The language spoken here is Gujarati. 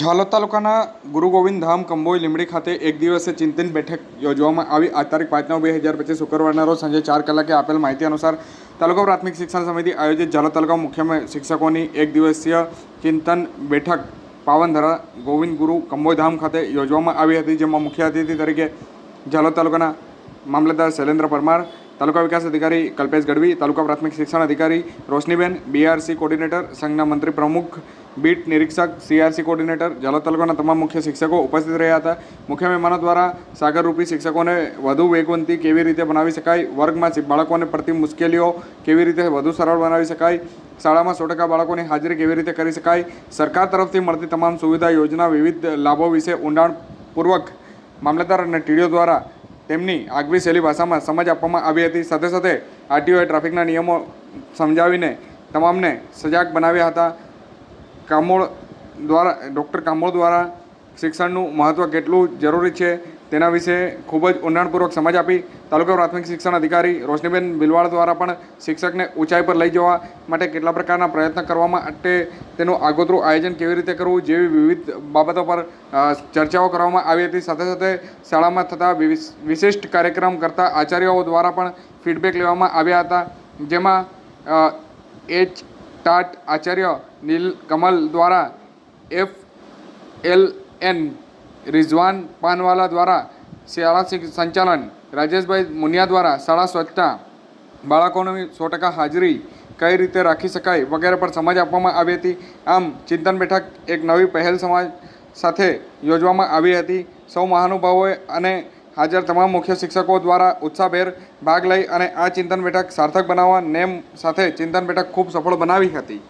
ઝાલોદ તાલુકાના ગુરુ ગોવિંદ ધામ કંબોઈ લીમડી ખાતે એક દિવસે ચિંતન બેઠક યોજવામાં આવી. આ તારીખ પાંચ નવ બે હજાર પચીસ શુક્રવારના રોજ સાંજે ચાર કલાકે આપેલ માહિતી અનુસાર તાલુકા પ્રાથમિક શિક્ષણ સમિતિ આયોજિત ઝાલોદ તાલુકા મુખ્ય શિક્ષકોની એક દિવસીય ચિંતન બેઠક પાવનધરા ગોવિંદ ગુરુ કંબોઈ ધામ ખાતે યોજવામાં આવી હતી, જેમાં મુખ્ય અતિથિ તરીકે ઝાલોદ તાલુકાના મામલતદાર શૈલેન્દ્ર પરમાર, તાલુકા વિકાસ અધિકારી કલ્પેશ ગઢવી, તાલુકા પ્રાથમિક શિક્ષણ અધિકારી રોશનીબેન બીઆરસી કોર્ડિનેટર, સંઘના મંત્રી પ્રમુખ બીટ નિરીક્ષક સીઆરસી કોર્ડિનેટર ઝાલોદ તાલુકાના તમામ મુખ્ય શિક્ષકો ઉપસ્થિત રહ્યા હતા. મુખ્ય મહેમાનો દ્વારા સાગરરૂપી શિક્ષકોને વધુ વેગવંતી કેવી રીતે બનાવી શકાય, વર્ગમાં બાળકોને પડતી મુશ્કેલીઓ કેવી રીતે વધુ સરળ બનાવી શકાય, શાળામાં સો ટકા બાળકોની હાજરી કેવી રીતે કરી શકાય, સરકાર તરફથી મળતી તમામ સુવિધા, યોજના, વિવિધ લાભો વિશે ઊંડાણપૂર્વક મામલતદાર અને ટીડીઓ દ્વારા તેમની આગવી શૈલી ભાષામાં સમજ આપવામાં આવી હતી. સાથે સાથે આરટીઓએ ટ્રાફિકના નિયમો સમજાવીને તમામને સજાગ બનાવ્યા હતા. કામોળ દ્વારા, ડૉક્ટર કામોળ દ્વારા શિક્ષણનું મહત્ત્વ કેટલું જરૂરી છે તેના વિશે ખૂબ જ ઊંડાણપૂર્વક સમજ આપી. તાલુકા પ્રાથમિક શિક્ષણ અધિકારી રોશનીબેન બિલવાડ દ્વારા પણ શિક્ષકને ઊંચાઈ પર લઈ જવા માટે કેટલા પ્રકારના પ્રયત્ન કરવા માટે તેનું આગોતરું આયોજન કેવી રીતે કરવું જેવી વિવિધ બાબતો પર ચર્ચાઓ કરવામાં આવી હતી. સાથે સાથે શાળામાં થતા વિશિષ્ટ કાર્યક્રમ કરતા આચાર્યો દ્વારા પણ ફીડબેક લેવામાં આવ્યા હતા. જેમાં એચ ટાટ આચાર્ય નીલ કમલ દ્વારા F L N, Rizwan Panwala દ્વારા શાળા સંચાલન, રાજેશભાઈ મુનિયા દ્વારા શાળા સ્વચ્છતા, બાળકોની સો ટકા હાજરી કઈ રીતે રાખી શકાય વગેરે પર સમજ આપવામાં આવી હતી. આમ ચિંતન બેઠક એક નવી પહેલ સમાજ સાથે યોજવામાં આવી હતી. સૌ મહાનુભાવોએ અને હાજર તમામ મુખ્ય શિક્ષકો દ્વારા ઉત્સાહભેર ભાગ લઈ અને આ ચિંતન બેઠક સાર્થક બનાવવા નેમ સાથે ચિંતન બેઠક ખૂબ સફળ બનાવી હતી.